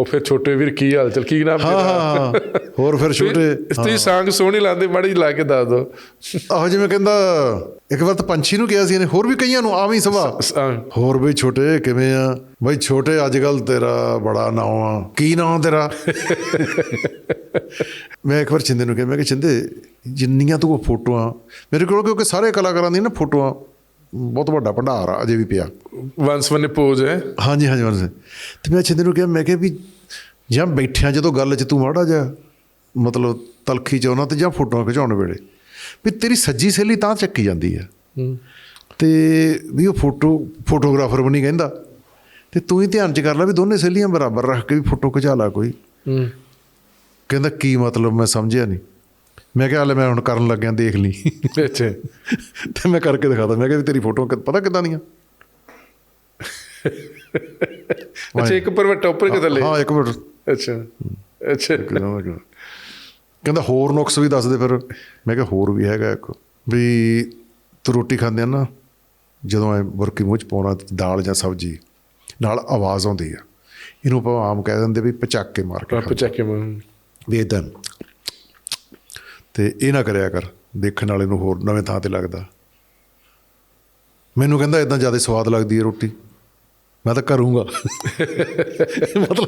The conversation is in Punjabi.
ਉਹ ਫਿਰ ਛੋਟੇ ਵੀਰ ਕੀ ਹਾਲ ਚਾਲ? ਕੀ ਨਾਮ ਹਾਂ? ਹਾਂ। ਹੋਰ ਫਿਰ ਛੋਟੇ ਤੁਸੀਂ ਸੰਗ ਸੋਹਣੀ ਲਾਉਂਦੇ ਮਾੜੀ ਲਾ ਕੇ ਦੱਸ ਦੋ। ਆਹੋ ਜਿਵੇਂ ਕਹਿੰਦਾ ਇੱਕ ਵਾਰ ਤਾਂ ਪੰਛੀ ਨੂੰ ਕਿਹਾ ਸੀ ਇਹਨੇ ਹੋਰ ਵੀ ਕਈਆਂ ਨੂੰ ਆਵੇਂ ਸੁਭਾਅ ਹੋਰ ਵੀ ਛੋਟੇ ਕਿਵੇਂ ਆ? ਬਈ ਛੋਟੇ ਅੱਜ ਕੱਲ ਤੇਰਾ ਬੜਾ ਨਾਂ ਆ। ਕੀ ਨਾਂ ਤੇਰਾ? ਮੈਂ ਇੱਕ ਵਾਰ ਚਿੰਦੇ ਨੂੰ ਕਿਹਾ ਮੈਂ ਕਿ ਚਿੰਦੇ ਜਿੰਨੀਆਂ ਤੂੰ ਫੋਟੋਆਂ ਮੇਰੇ ਕੋਲ ਕਿਉਂਕਿ ਸਾਰੇ ਕਲਾਕਾਰਾਂ ਦੀਆਂ ਨਾ ਫੋਟੋਆਂ ਬਹੁਤ ਵੱਡਾ ਭੰਡਾਰ ਆ ਅਜੇ ਵੀ ਪਿਆ। ਵੰਸ ਵਨੇ ਪੋਜ ਹੈ ਹਾਂਜੀ ਹਾਂਜੀ ਮਨ ਤੇ ਮੈਂ ਚਿੰਦੇ ਨੂੰ ਕਿਹਾ ਮੈਂ ਕਿਹਾ ਵੀ ਜਾਂ ਬੈਠਿਆਂ ਜਦੋਂ ਗੱਲ 'ਚ ਤੂੰ ਮਾੜਾ ਜਾ ਮਤਲਬ ਤਲਖੀ ਚ ਆਉਣਾ ਤੇ ਜਾਂ ਫੋਟੋਆਂ ਖਿਚਾਉਣ ਵੇਲੇ ਵੀ ਤੇਰੀ ਸੱਜੀ ਸਹੇਲੀ ਤਾਂ ਚੱਕੀ ਜਾਂਦੀ ਆ। ਤੇ ਵੀ ਉਹ ਫੋਟੋ ਫੋਟੋਗ੍ਰਾਫਰ ਵੀ ਨਹੀਂ ਕਹਿੰਦਾ। ਤੇ ਤੂੰ ਹੀ ਧਿਆਨ ਚ ਕਰ ਲੈ ਵੀ ਦੋਨੇ ਸਹੇਲੀਆਂ ਬਰਾਬਰ ਰੱਖ ਕੇ ਵੀ ਫੋਟੋ ਖਿਚਾ ਲਾ ਕੋਈ। ਹੂੰ। ਕਹਿੰਦਾ ਕੀ ਮਤਲਬ ਮੈਂ ਸਮਝਿਆ ਨਹੀਂ। ਮੈਂ ਕਿਹਾ ਲੈ ਮੈਂ ਹੁਣ ਕਰਨ ਲੱਗਿਆ ਦੇਖ ਲਈ। ਅੱਛਾ। ਤੇ ਮੈਂ ਕਰਕੇ ਦਿਖਾਦਾ ਮੈਂ ਕਿਹਾ ਵੀ ਤੇਰੀ ਫੋਟੋ ਪਤਾ ਕਿੱਦਾਂ ਦੀਆਂ? ਅੱਛਾ ਇੱਕ ਪਰ ਟੌਪਰ ਕਿ ਥੱਲੇ। ਹਾਂ ਇੱਕ ਮਿੰਟ। ਅੱਛਾ ਅੱਛਾ। ਕਹਿੰਦਾ ਹੋਰ ਨੁਕਸ ਵੀ ਦੱਸ ਦੇ ਫਿਰ। ਮੈਂ ਕਿਹਾ ਹੋਰ ਵੀ ਹੈਗਾ ਇੱਕ। ਵੀ ਤੂੰ ਰੋਟੀ ਖਾਂਦੇ ਆ ਨਾ ਜਦੋਂ ਐ ਬੁਰਕੀ ਮੂੰਹ ਚ ਪਾਉਣਾ ਦਾਲ ਜਾਂ ਸਬਜ਼ੀ ਨਾਲ ਆਵਾਜ਼ ਆਉਂਦੀ ਆ। ਇਹਨੂੰ ਆਪਾਂ ਆਮ ਕਹਿ ਦਿੰਦੇ ਵੀ ਪਚਾਕ ਕੇ ਮਾਰ ਕੇ ਆਪ ਚੱਕ ਕੇ ਮੰਨ ਵੀ ਏਦਾਂ। ਤੇ ਇਹ ਨਾ ਕਰਿਆ ਕਰ ਦੇਖਣ ਵਾਲੇ ਨੂੰ ਹੋਰ ਨਵੇਂ ਥਾਂ ਤੇ ਲੱਗਦਾ। ਮੈਨੂੰ ਕਹਿੰਦਾ ਇਦਾਂ ਜ਼ਿਆਦਾ ਸਵਾਦ ਲੱਗਦੀ ਹੈ ਰੋਟੀ। ਮੈਂ ਤਾਂ ਕਰੂੰਗਾ। ਮਤਲਬ